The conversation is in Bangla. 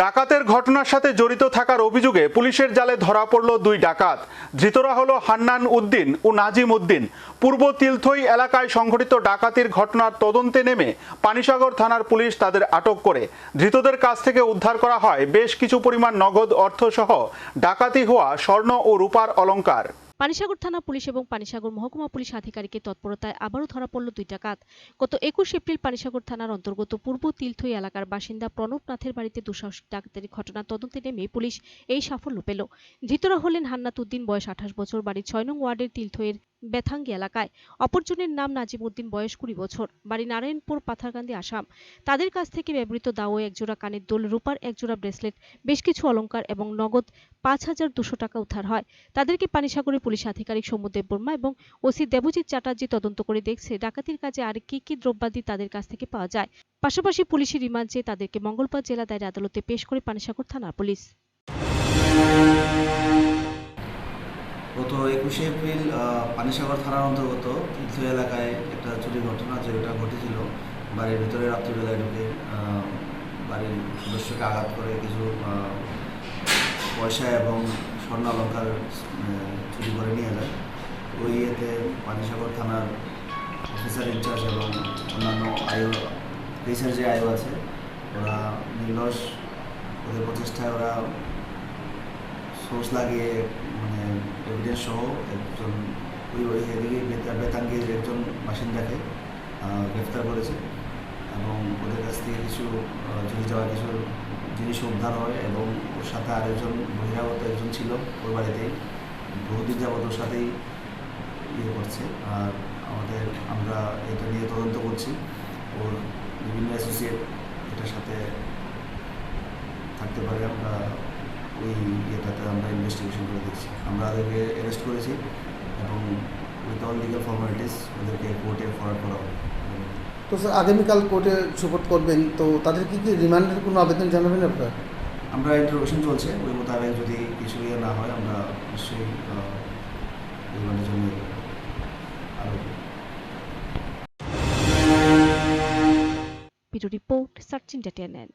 ডাকাতের ঘটনার সাথে জড়িত থাকার অভিযোগে পুলিশের জালে ধরা পড়ল দুই ডাকাত। ধৃতরা হলো হান্নান উদ্দিন ও নাজিম উদ্দিন। পূর্ব তিলথই এলাকায় সংঘটিত ডাকাতির ঘটনার তদন্তে নেমে পানিসাগর থানার পুলিশ তাদের আটক করে। ধৃতদের কাছ থেকে উদ্ধার করা হয় বেশ কিছু পরিমাণ নগদ অর্থসহ ডাকাতি হওয়া স্বর্ণ ও রূপার অলংকার। পানিসাগর থানা পুলিশ এবং পানিসাগর মহকুমা পুলিশ আধিকারিকের তৎপরতায় আবারও ধরা পড়ল দুই ডাকাত গত একুশ এপ্রিল পানিসাগর থানার অন্তর্গত পূর্ব তিলথই এলাকার বাসিন্দা প্রণব নাথের বাড়িতে দুঃসাহসিক ডাকাতের ঘটনা তদন্তে নেমে পুলিশ এই সাফল্য পেল। ধৃতরা হলেন হান্নাত উদ্দিন, বয়স আঠাশ বছর, বাড়ি ছয় নং ওয়ার্ডের তিলথইয়ের বেথাঙ্গি এলাকায়। অপরজনের নাম নাজিম উদ্দিন বয়স কুড়ি বছর। বাড়ি নারায়ণপুর পাথারকান্দি আসাম। তাদের কাছ থেকে ব্যবহৃত দাও একজোড়া কানের দোল, রূপার একজোড়া ব্রেসলেট, বেশ কিছু অলংকার এবং নগদ পাঁচ হাজার দুশো টাকা উদ্ধার হয়। তাদেরকে পানিসাগরের পুলিশ আধিকারিক সৌম্যদেব বর্মা এবং ওসি দেবজিৎ চ্যাটার্জি তদন্ত করে দেখছে ডাকাতির কাজে আর কি কি দ্রব্যাদি তাদের কাছ থেকে পাওয়া যায়। পাশাপাশি পুলিশি রিমান্ড চেয়ে তাদেরকে মঙ্গলবার জেলা দায়ের আদালতে পেশ করে পানিসাগর থানার পুলিশ। গত একুশে এপ্রিল পানিসাগর থানার অন্তর্গত তীর্থ এলাকায় একটা চুরি ঘটনা যেটা ঘটেছিল। বাড়ির ভিতরে রাত্রিবেলায় ঢুকে বাড়ির সদস্যকে আঘাত করে কিছু পয়সা এবং স্বর্ণ অলঙ্কার চুরি করে নিয়ে যায়। ওই ইয়েতে পানিসাগর থানার অফিসার ইনচার্জ এবং অন্যান্য আয়ু পুলিশের যে আয়ু আছে, ওরা নির্লস ওদের প্রচেষ্টায় ওরা সোর্স লাগিয়ে মানে এভিডেন্স সহ একজন ওই ওই এদিকে বেতা- বেতাঙ্গের একজন বাসিন্দাকে গ্রেফতার করেছে এবং ওদের কাছ থেকে কিছু চুরি যাওয়া কিছু জিনিস উদ্ধার হয় এবং ওর সাথে আরেকজন বহিরাগত একজন ছিল ওর বাড়িতেই বহুদিন যাবত ওর সাথেই ইয়ে করছে আর আমাদের, আমরা এটা নিয়ে তদন্ত করছি। ওর বিভিন্ন অ্যাসোসিয়েট এটার সাথে থাকতে পারে আমরা আমরা ইনভেস্টিগেশন করে দেখছি আমরা ওদেরকে অ্যারেস্ট করেছি এবং উইথ অল লিগাল ফর্মালিটিস ওদেরকে কোর্টে ফরওয়ার্ড করা হবে। তো স্যার আগামীকাল কোর্টে সুপোর্ট করবেন তো তাদের কি কি রিমান্ডের কোনো আবেদন জানাবেন আপনার? আমরা ইন্টারোগেশন চলছে ওই মোতাবেক যদি কিছু ইয়ে না হয় আমরা নিশ্চয়ই রিমান্ডের জন্য আরও ভিডিও রিপোর্ট সার্চ ইন্টারটেনমেন্ট।